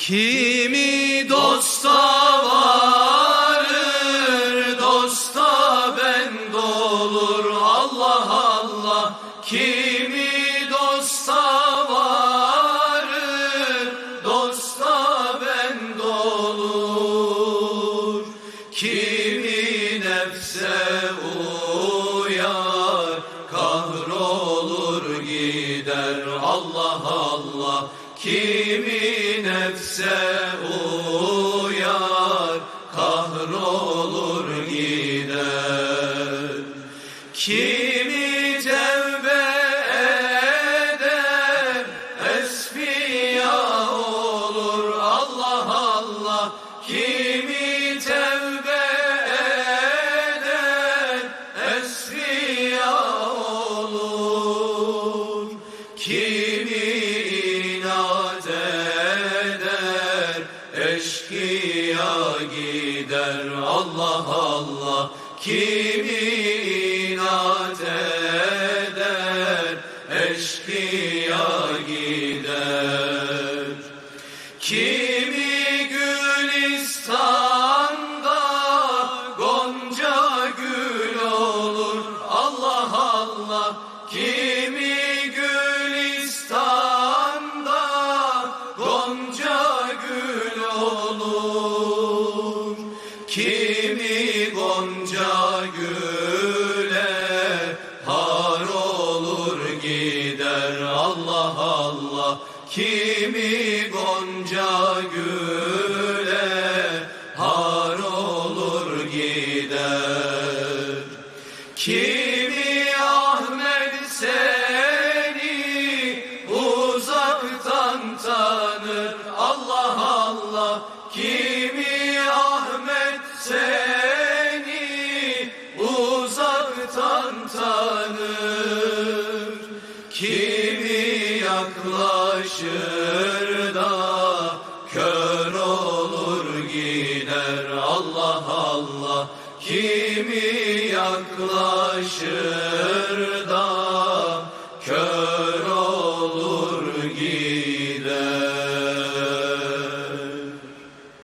Kimi dosta varır, dosta ben olur Allah Allah. Kimi dosta varır, dosta ben olur. Kimi nefse uyar, kahrolur gider Allah Allah. Kimi nefse uyar, kahrolur gider. Kimi tevbe eder, esfiya olur Allah Allah. Kimi tevbe eder, esfiya olur. Kimi eşkıya gider Allah Allah. Kimi inat eder, eşkıya gider. Kimi Gülistan'da gonca gül olur Allah Allah Kimi Kimi gonca güle har olur gider. Allah Allah. Kimi gonca güle har olur gider. Kimi Kimi yaklaşır da kör olur gider. Allah Allah. Kimi yaklaşır da kör olur gider.